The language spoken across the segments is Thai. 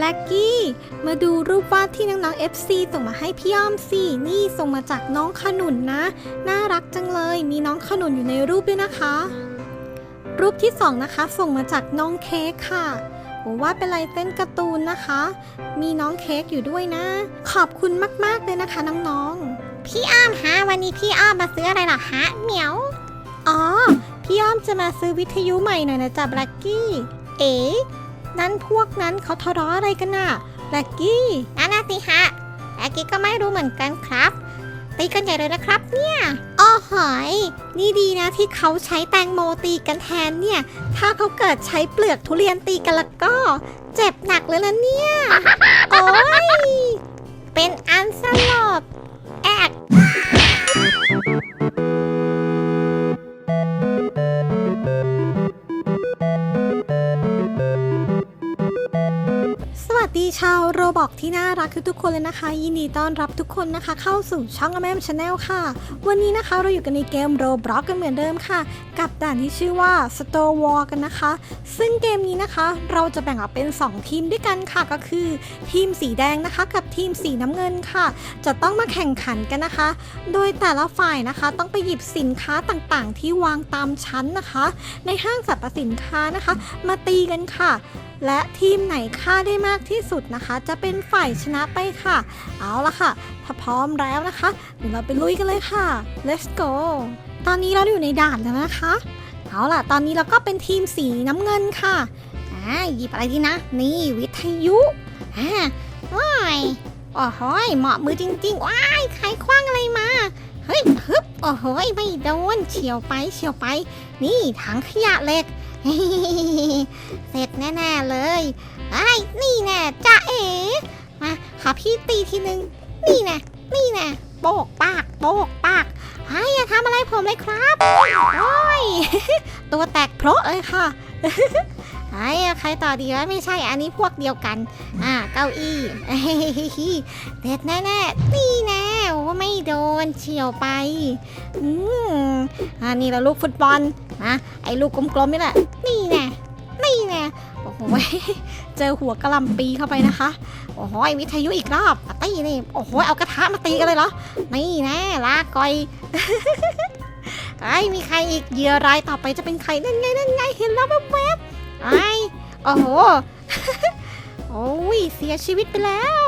แบล็กกี้ มาดูรูปวาดที่น้องๆ FC ส่งมาให้พี่อ้อมสิ นี่ส่งมาจากน้องขนุนนะ น่ารักจังเลย มีน้องขนุนอยู่ในรูปด้วยนะคะ รูปที่สองนะคะ ส่งมาจากน้องเค้กค่ะผมว่าดเป็นลายเส้นการ์ตูนนะคะ มีน้องเค้กอยู่ด้วยนะ ขอบคุณมากๆเลยนะคะน้องๆ พี่อ้อมฮะวันนี้พี่อ้อมมาซื้ออะไรหรอฮะเหมียว อ๋อ พี่อ้อมจะมาซื้อวิทยุใหม่หน่อยนะจ๊ะแบล็กกี้ เอ๋ นั่นพวกนั้นเขาทะเลาะอะไรกันน่ะแบล็กกี้นั่นน่ะสิฮะแต่กี้ก็ไม่รู้เหมือนกันครับตีกันใหญ่เลยนะครับเนี่ยอ้อหอย นี่ดีนะที่เขาใช้แตงโมตีกันแทนเนี่ย ถ้าเขาเกิดใช้เปลือกทุเรียนตีกันแล้วก็ เจ็บหนักเลยนะเนี่ย โอ้ย เป็นอันสลบแอก วัสดีชาวโรบอกที่น่ารักทุกๆคนเลยนะคะ ยินดีต้อนรับทุกคนนะคะ เข้าสู่ช่องอแมมชาแนลค่ะ วันนี้นะคะเราอยู่กันในเกมโรบล็อกกันเหมือนเดิมค่ะ กับด่านที่ชื่อว่า Store War กันนะคะ ซึ่งเกมนี้นะคะ เราจะแบ่งออกเป็น 2 ทีมด้วยกันค่ะก็คือ ทีมสีแดงนะคะ กับทีมสีน้ำเงินค่ะ จะต้องมาแข่งขันกันนะคะ โดยแต่ละฝ่ายนะคะ ต้องไปหยิบสินค้าต่างๆ ที่วางตามชั้นนะคะ ในห้างสรรพสินค้านะคะ มาตีกันค่ะ และทีมไหนฆ่าได้มากที่สุดนะคะ จะเป็นฝ่ายชนะไปค่ะ เอาละค่ะ ถ้าพร้อมแล้วนะคะเดี๋ยวเราไปลุยกันเลยค่ะ let's go ตอนนี้เราอยู่ในด่านแล้วนะคะ เอาล่ะ ตอนนี้เราก็เป็นทีมสีน้ำเงินค่ะอ่าหยิบอะไรดีนะ นี่วิทยุอ่าว้ายโอ้โหยเหมาะมือจริงๆว้ายใครคว้างอะไรมา เฮ้ยฮึบโอ้โหยไม่โดนเฉียวไปเฉียวไป นี่ถังขยะเหล็ก เสร็จแน่ๆเลยไอ้นี่แน่จ้าเอ๋มาขอพี่ตีทีนึง นี่แน่นี่แน่โปกปากโปกปากไอ้อย่าทำอะไรผมเลยครับโอ้ยตัวแตกโพราะเลยค่ะไอ้ใครต่อดีวะไม่ใช่อันนี้พวกเดียวกัน อ่า เก้าอี้เด็ดแน่ๆนี่แน่โอ้ไม่โดนเฉียวไป อืมอ่านี่แหละลูกฟุตบอล นะไอ้ลูกกลมๆนี่แหละ นี่แน่นี่แน่โอ้โหเจอหัวกระลำปีเข้าไปนะคะ โอ้โหวิทยุอีกรอบตีนี่โอ้โหเอากระทะมาตีกันเลยเหรอ นี่แน่ลาก่อยไอ้มีใครอีกเหยื่อรายต่อไปจะเป็นใครนั่นไงนั่นไงเห็นแล้วแวบๆไอ้โอ้โหโอ้ยเสียชีวิตไปแล้ว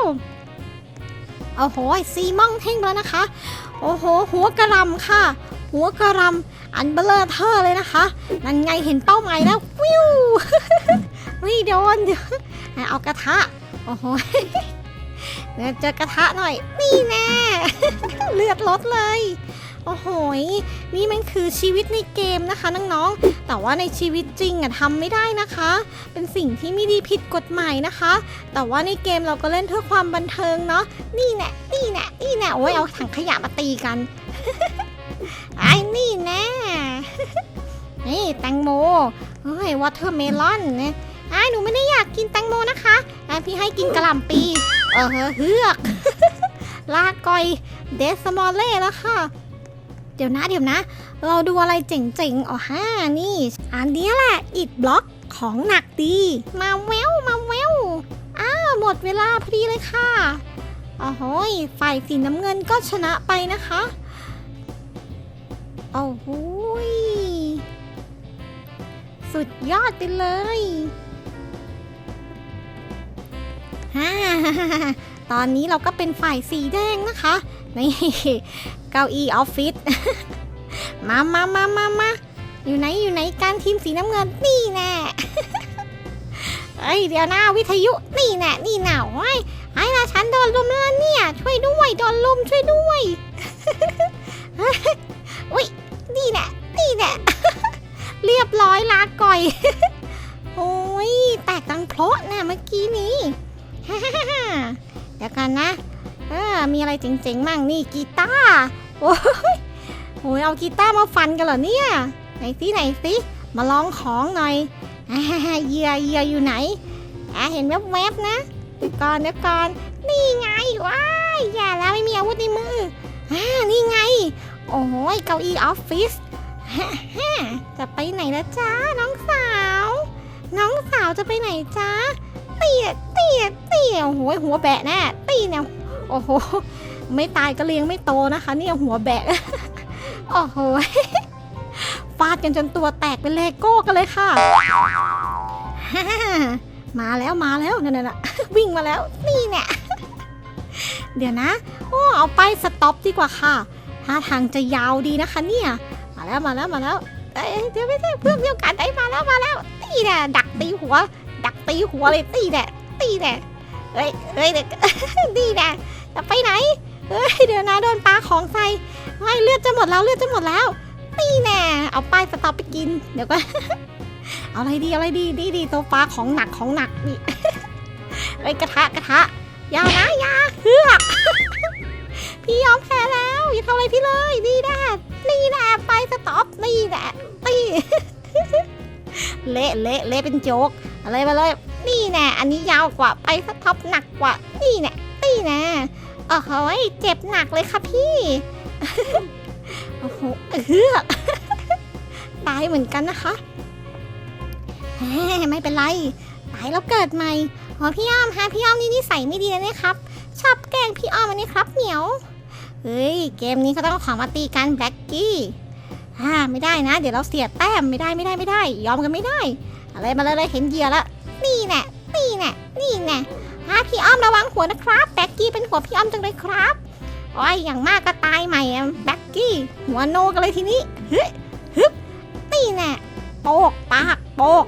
โอ้โหซีม่องเท่งแล้วนะคะ โอ้โห หัวกระลำค่ะ หัวกระหลำอันเบลเลอเทอร์เลยนะคะ นั่นไงเห็นเป้าหมายแล้ววิวไม่โดนเดี๋ยวเอากระทะ โอ้โหเดี๋ยวเจอกระทะหน่อย นี่แน่เลือดลดเลยโอ้โห นี่มันคือชีวิตในเกมนะคะน้องๆ แต่ว่าในชีวิตจริงอะทำไม่ได้นะคะ เป็นสิ่งที่ไม่ดีผิดกฎหมายนะคะ แต่ว่าในเกมเราก็เล่นเพื่อความบันเทิงเนาะ นี่แน่นี่แน่นี่แน่โอ้ยเอาถังขยะมาตีกัน ไอ้นี่แน่นี่แตงโมเฮ้ยวอเทอร์เมลอนเนี่ยไอ้หนูไม่ได้อยากกินแตงโมนะคะไอ้พี่ให้กินกระหล่ำปีเออเฮือก ลากกอยเดสมอลเล่แล้วค่ะ เดี๋ยวนะเดี๋ยวนะ เราดูอะไรเจ๋งๆอ๋อฮะนี่ อันนี้แหละอิดบล็อกของหนักดี มาแววมาแววอ้าวหมดเวลาพอดีเลยค่ะโอ้โหยฝ่ายสีน้ำเงินก็ชนะไปนะคะ โอ้โหยสุดยอดไปเลยฮ่าตอนนี้เราก็เป็นฝ่ายสีแดงนะคะนี่เก้าอี้ออฟฟิศมามามามามาอยู่ไหนอยู่ไหนการทีมสีน้ำเงินนี่แน่เอ้ยเดี๋ยวนะวิทยุนี่แน่นี่แน่โอ้ยไอ้ละฉันโดนลุมแล้วเนี่ยช่วยด้วยโดนลุมช่วยด้วยอุ้ย นี่แน่นี่แน่เรียบร้อยลาก่อย โอ้ยแตกดังเพราะนะเมื่อกี้นี้เดี๋ยวกันนะเออมีอะไรเจ๋งๆมั่งนี่กีตาร์โอ้ยโอ้ยเอากีตาร์มาฟันกันเหรอเนี่ย ไหนสิไหนสิมาลองของหน่อยเหยื่อเหยื่ออยู่ไหนอ่าเห็นแวบๆนะเดี๋ยวก่อนเดี๋ยวก่อนนี่ไงว้ายอย่าแล้วไม่มีอาวุธในมืออ่านี่ไง โอ้ยเก้าอี้ออฟฟิศจะไปไหนละจ้าน้องสาว น้องสาวจะไปไหนจ้าตีเนี่ยตีเนี่ยตีเนี่ยโอ้โหหัวแบะแน่ตีเนี่ยโอ้โหไม่ตายก็เลี้ยงไม่โตนะคะ เนี่ยหัวแบะโอ้โหฟาดกันจนตัวแตกเป็นเลโก้กันเลยค่ะมาแล้วมาแล้วนั่นน่ะวิ่งมาแล้วนี่เนี่ยเดี๋ยวนะโอ้เอาไปสต็อปดีกว่าค่ะ ท่าทางจะยาวดีนะคะเนี่ย มาแล้วมาแล้วมาแล้วเอ้ยเดี๋ยวไม่ใช่เพื่อนเดียวกันได้มาแล้วมาแล้ว ตีแน่ดักตีหัว ดักตีหัวเลยตีแน่ตีแน่เฮ้ยเฮ้ยเด็กตีแน่จะไปไหนเฮ้ยเดี๋ยวนะโดนปลาของใส่ไม่เลือดจะหมดแล้วเลือดจะหมดแล้ว ตีแน่เอาป้ายสต็อปไปกินเดี๋ยวก็เอาอะไรดีเอาอะไรดีดีดีตัวปลาของหนักของหนักนี่เอ้กระทะกระทะยานะยาเฮือก พี่ยอมแพ้แล้วอย่าทำอะไรพี่เลยนี่แน่นี่แน่ไปสต็อปนี่แน่ตีเละเละเละเป็นโจ๊กอะไรมาเลยนี่แน่อันนี้ยาวกว่าไปสต็อปหนักกว่านี่แน่นี่แน่โอ้โหยเจ็บหนักเลยค่ะพี่โอ้โหเฮือตายเหมือนกันนะคะไม่เป็นไรตายแล้วเกิดใหม่อ๋อพี่อ้อมฮะพี่อ้อมนี่นิสัยไม่ดีนะเนี่ยครับ ชอบแกล้งพี่อ้อมอันนี้ครับเหนียว เฮ้ย เกมนี้เขาต้องขอมาตีกันแบล็กกี้อ่าไม่ได้นะ เดี๋ยวเราเสียแต้มไม่ได้ไม่ได้ไม่ได้ ยอมกันไม่ได้ อะไรมาเลยเห็นเหยื่อแล้วนี่แน่นี่แน่นี่แน่ฮะพี่อ้อมระวังหัวนะครับแบล็กกี้เป็นหัวพี่อ้อมจังเลยครับอ้อยอย่างมากก็ตายใหม่แบล็กกี้หัวโนกันเลยทีนี้เฮ้ยฮึบนี่แน่โปกปากโปก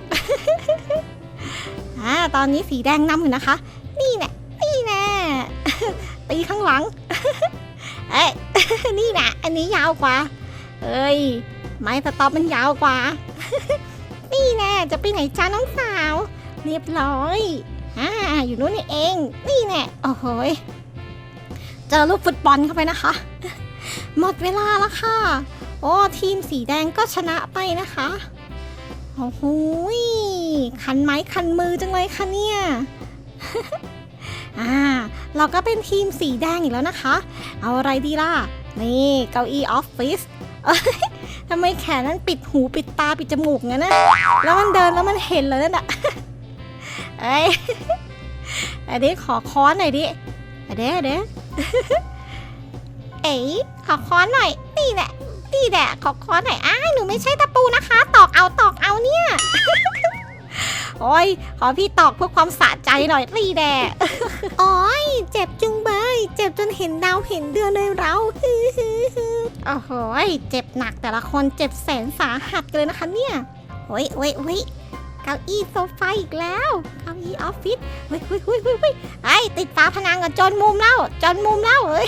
อ่าตอนนี้สีแดงนำอยู่นะคะ นี่แน่นี่แน่ตีข้างหลัง เอ้ย นี่แหละอันนี้ยาวกว่า เอ้ย ไม้สต็อปมันยาวกว่า นี่แน่จะไปไหนจ้าน้องสาว เรียบร้อยอ่าอยู่นู้นนี่เอง นี่แน่โอ้โหยเจอลูกฟุตบอลเข้าไปนะคะ หมดเวลาแล้วค่ะ โอ้ ทีมสีแดงก็ชนะไปนะคะ โอ้โหคันไม้คันมือจังเลยค่ะเนี่ย อ่าเราก็เป็นทีมสีแดงอีกแล้วนะคะ เอาอะไรดีล่ะ นี่เก้าอี้ออฟฟิศทำไมแขนนั้นปิดหูปิดตาปิดจมูกงั้นนะแล้วมันเดินแล้วมันเห็นเลยนั่นน่ะเอ้ยอันนี้ขอค้อนหน่อยดิอันเด้อันเด้เอ๋ยขอค้อนหน่อย นี่แหละนี่แหละขอค้อนหน่อยอ้าหนูไม่ใช่ตะปูนะคะ ตอกเอาตอกเอาเนี่ย โอ้ยขอพี่ตอกเพื่อความสะใจหน่อยนี่แหละโอ้ยเจ็บจุงเบยเจ็บจนเห็นดาวเห็นเดือนเลยเราโอ้โหยเจ็บหนักแต่ละคนเจ็บแสนสาหัสกันเลยนะคะเนี่ยโอ้ยโอ้ยโอ้ยเก้าอี้โซฟาอีกแล้วเก้าอี้ออฟฟิศเฮ้ยเฮ้ยเฮ้ยเฮ้ยเฮ้ยไอ้ติดฝาผนังกับจนมุมแล้วจนมุมแล้วเฮ้ย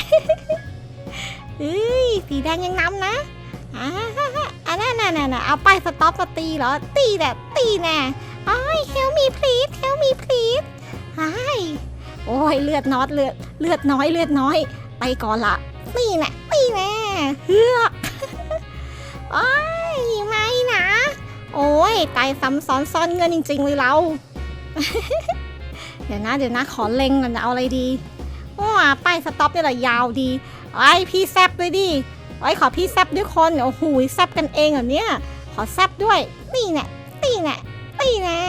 เฮ้ยสีแดงยังนำนะอ่าอันนั้นน่ะน่ะน่ะเอาไปสต็อปมาตีเหรอ ตีแน่ตีแน่ ไอ้เฮลมีพลีสเฮลมีพลีสไอ้โอ้ยเลือดน้อยเลือดเลือดน้อยเลือดน้อย ไปก่อนละนี่แน่นี่แน่เฮือกโอ้ยไม่นะ โอ้ยตายซ้ำซ้อนซ่อนเงินจริง ๆ เลยเรา เดี๋ยวนะ เดี๋ยวนะ ขอเล็งก่อนจะเอาอะไรดีว้าป้ายสต็อปนี่แหละยาวดีไอ้พี่แซบด้วยดิไอ้ขอพี่แซบด้วยคนโอ้โหแซบกันเองเหรอเนี่ยขอแซบด้วยนี่แน่นี่แน่ นี่แน่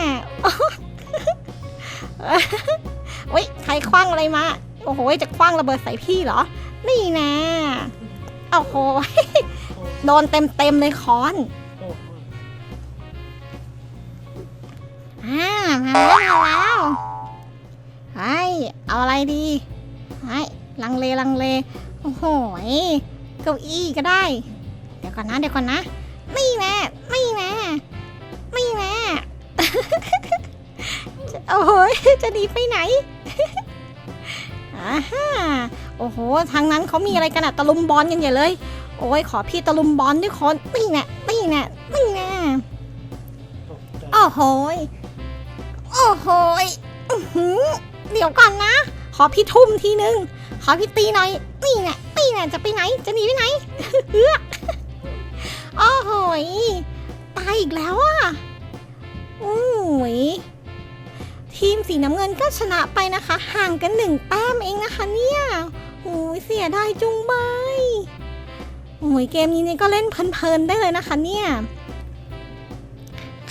โอ้ยใครคว้างอะไรมา โอ้โห จะคว้างระเบิดใส่พี่เหรอ นี่แน่โอ้โห โดนเต็มเต็มเลยค้อนอ่ามาแล้วมาแล้วไอเอาอะไรดีไอลังเลลังเล โอ้โหเก้าอี้ก็ได้ เดี๋ยวก่อนนะ เดี๋ยวก่อนนะนี่แน่นี่แน่นี่แน่ โอ้โหยจะหนีไปไหนอ่าฮะโอ้โห ทางนั้นเขามีอะไรกันอะตะลุมบอลกันใหญ่เลย โอ้ย ขอพี่ตะลุมบอลด้วยคนนี่แน่นี่แน่นี่แน่โอ้โหโอ้โหยอ้อหือเดี๋ยวก่อนนะ ขอพี่ทุ่มทีนึง ขอพี่ตีหน่อยนี่แน่นี่แน่จะไปไหน จะหนีไปไหนเฮือโอ้โหยตายอีกแล้วอะ อ้ยทีมสีน้ำเงินก็ชนะไปนะคะ ห่างกันหนึ่งแต้มเองนะคะเนี่ยโอ้ยเสียดายจุงเบยโอ้ยเกมนี้นี่ก็เล่นเพลินๆได้เลยนะคะเนี่ย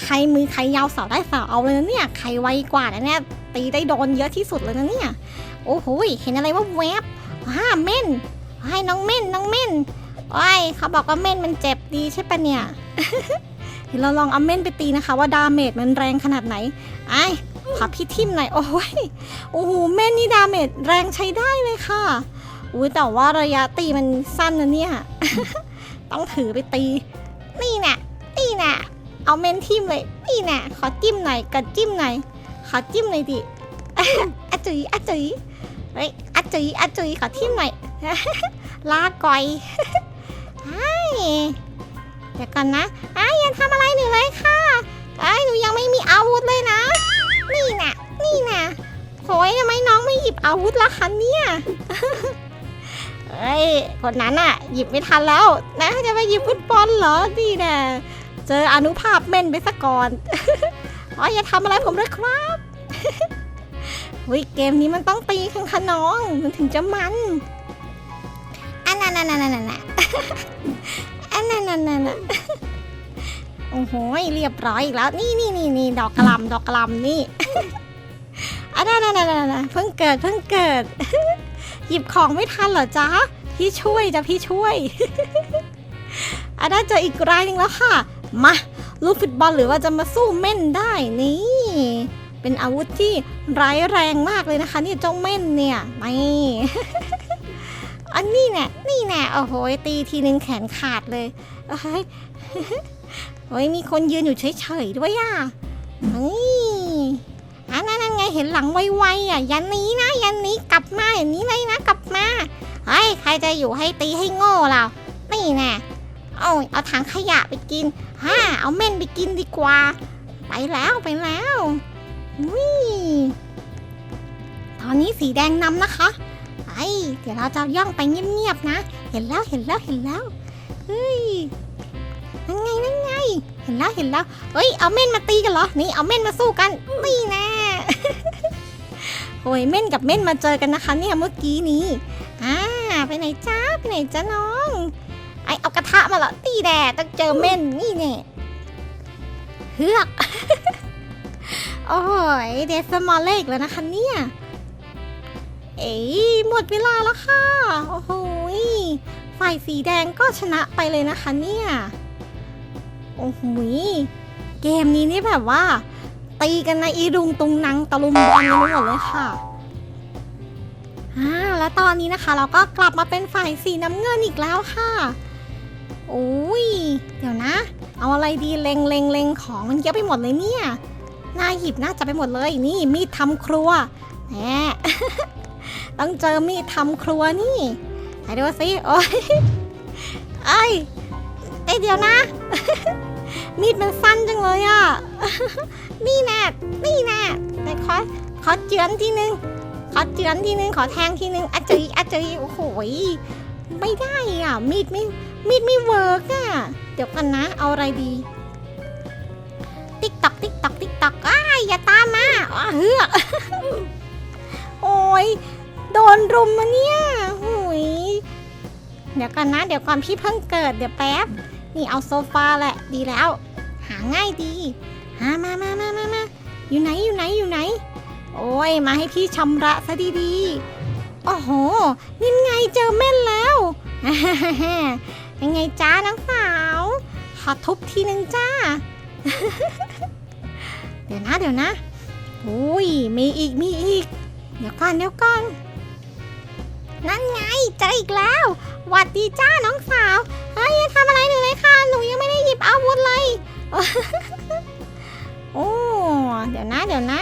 ใครมือใครยาวสาวได้สาวเอาเลยนะเนี่ย ใครไวกว่านะเนี่ยตีได้โดนเยอะที่สุดเลยนะเนี่ย โอ้โหเห็นอะไรว่าแวบอ่าเม่นให้น้องเม่นน้องเม่นโอ้ยเขาบอกว่าเม่นมันเจ็บดีใช่ปะเนี่ย เดี๋ยวเราลองเอาเม่นไปตีนะคะว่าดาเมจมันแรงขนาดไหนไอ้ขอพี่ทิมหน่อยโอ้ยโอ้โหเม่นนี่ดาเมจแรงใช้ได้เลยค่ะอุ้ยแต่ว่าระยะตีมันสั้นนะเนี่ย ต้องถือไปตี นี่แน่นี่แน่เอาเม่นทิมเลย นี่แน่ขอจิ้มหน่อยกระจิ้มหน่อยขอจิ้มหน่อยดิอะจุยอะจุยเฮ้ยอะจุยอะจุยขอทิมหน่อยลาก่อยไอ้ เดี๋ยวก่อนนะไอ้ยังทำอะไรหนูเลยค่ะไอ้หนูยังไม่มีอาวุธเลยนะ นี่น่ะนี่น่ะโหยทำไมน้องไม่หยิบอาวุธละคะเนี่ยเฮ้ยคนนั้นอะหยิบไม่ทันแล้วนะจะไปหยิบฟุตบอลเหรอนี่น่ะเจออนุภาพเม่นไปซะก่อนอ๋ออย่าทำอะไรผมด้วยครับวิเกมนี้มันต้องตีกันค่ะน้องมันถึงจะมันอันนั้นนั่นนั่นนั่น น่ะอันนั้นนั่นนั่นโอ้โหเรียบร้อยอีกแล้ว นี่นี่นี่นี่ดอกกระลำดอกกระลำนี่อันนั้นนั่นนั่นนั่นเพิ่งเกิดเพิ่งเกิด หยิบของไม่ทันเหรอจ๊ะพี่ช่วยจ้ะพี่ช่วยอันนั้นเจออีกรายหนึงแล้วค่ะ มาลูกฟุตบอลหรือว่าจะมาสู้เม่นได้นี่ เป็นอาวุธที่ร้ายแรงมากเลยนะคะ นี่เจ้าเม่นเนี่ยไม่ อันนี้แน่นี่แน่โอ้โหตีทีนึงแขนขาดเลยเอ้ยโอ้ยมีคนยืนอยู่เฉยๆด้วยอะเฮ้ยอันนั้นไงเห็นหลังไวๆอะยันนี้นะยันนี้กลับมาอย่างนี้เลยนะกลับมาเฮ้ยใครจะอยู่ให้ตีให้โง่เรานี่แน่เอาเอาถังขยะไปกินฮ่าเอาเม่นไปกินดีกว่า ไปแล้วไปแล้ววิตอนนี้สีแดงนำนะคะ เดี๋ยวเราจะย่องไปเงียบๆนะ เห็นแล้วเห็นแล้วเห็นแล้วเฮ้ยนั่นไงนั่นไง เห็นแล้วเห็นแล้วเฮ้ยเอาเม่นมาตีกันเหรอ นี่เอาเม่นมาสู้กันนี่แน่โอ้ยเม่นกับเม่นมาเจอกันนะคะเนี่ยเมื่อกี้นี้อ่าไปไหนจ้าไปไหนจ้าน้องไอเอากระทะมาเหรอตีแดดต้องเจอเม่นนี่แน่เฮือกโอ้ยเดซมอลเลกแล้วนะคะเนี่ย เอ้ยหมดเวลาแล้วค่ะ โอ้โหฝ่ายสีแดงก็ชนะไปเลยนะคะเนี่ย โอ้โหเกมนี้นี่แบบว่า ตีกันนะอีรุงตุงนังตะลุมบอลกันหมดเลยค่ะอ่าแล้วตอนนี้นะคะ เราก็กลับมาเป็นฝ่ายสีน้ำเงินอีกแล้วค่ะโอ้ย เดี๋ยวนะ เอาอะไรดีเลงเลงเลงของมันเยอะไปหมดเลยเนี่ยน่าหยิบน่าจะไปหมดเลยนี่มีดทำครัวแหม ต้องเจอมีดทำครัวนี่ไหนดูสิโอ้ยไอ้เอ้ยเดี๋ยวนะ มีดมันสั้นจังเลยอะ นี่แน่นี่แน่แต่ขอขอเจือนทีนึง ขอเจือนทีนึง ขอแทงทีนึงอะจีอะจีโอ้โหยไม่ได้อะ มีดไม่ มีดไม่เวิร์กอะ เดี๋ยวกันนะ เอาอะไรดี ติ๊กตอกติ๊กตอกติ๊กตอกอ้ายอย่าตามมาอ้าเฮือก รุมมาเนี่ยหุยเดี๋ยวก่อนนะ เดี๋ยวก่อนพี่เพิ่งเกิดเดี๋ยวแป๊บ นี่เอาโซฟาแหละ ดีแล้ว หาง่ายดีหามามามามามาอยู่ไหนอยู่ไหนอยู่ไหน โอ้ยมาให้พี่ชำระซะดีๆโอ้โหนี่ไงเจอแม่นแล้วยังไงจ้าน้องสาวขอทุบทีนึงจ้า เดี๋ยวนะเดี๋ยวนะโอ้ยมีอีกมีอีก เดี๋ยวก่อนเดี๋ยวก่อน นั่นไงเจออีกแล้วหวัดดีจ้าน้องสาว เฮ้ยอย่าทำอะไรหนูเลยค่ะ หนูยังไม่ได้หยิบอาวุธเลย โอ้เดี๋ยวนะเดี๋ยวนะ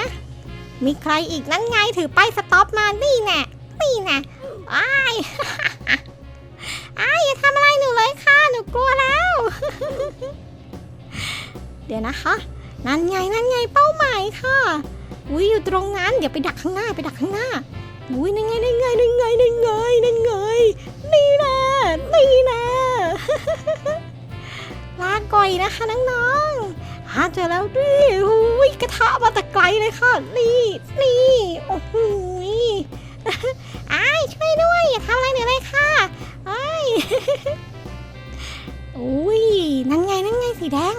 มีใครอีกนั่นไงถือป้ายสต็อปมานี่แน่นี่แน่อ้ายอ้อย่าทำอะไรหนูเลยค่ะ หนูกลัวแล้ว เดี๋ยวนะคะ นั่นไงนั่นไงเป้าหมายค่ะ อุ้ยอยู่ตรงนั้น เดี๋ยวไปดักข้างหน้าไปดักข้างหน้า อุ้ยนั่นไงนั่นไงนั่นไงนั่นไงนั่นไงนี่นะนี่นะลาก่อยนะคะน้องๆหาเจอแล้วดิอุ้ยกระทะมาแต่ไกลเลยค่ะ นี่นี่โอ้โหยอ้ายช่วยด้วยอย่าทำอะไรหนูเลยค่ะอ้ายอุ้ยนั่นไงนั่นไงสีแดง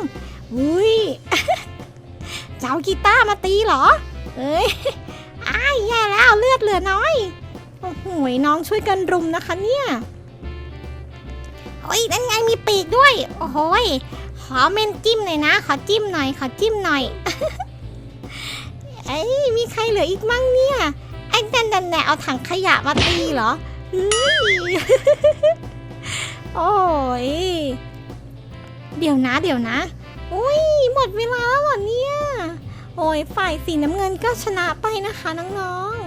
อุ้ยจะเอากีตาร์มาตีเหรอ เอ้ย อดเหลือน้อย โอ้โหน้องช่วยกันรุมนะคะเนี่ย โอ้ยนั่นไงมีปีกด้วย โอ้โหยขอเมนจิ้มหน่อยนะ ขอจิ้มหน่อย ขอจิ้มหน่อย เอ้ยมีใครเหลืออีกมั่งเนี่ย ไอ้นั่นนั่นแนเอาถังขยะมาตีเหรอโอ้ย เดี๋ยวนะ เดี๋ยวนะ อุ้ยหมดเวลาแล้วเหรอเนี่ย โอ้ย ฝ่ายสีน้ำเงินก็ชนะไปนะคะน้องๆ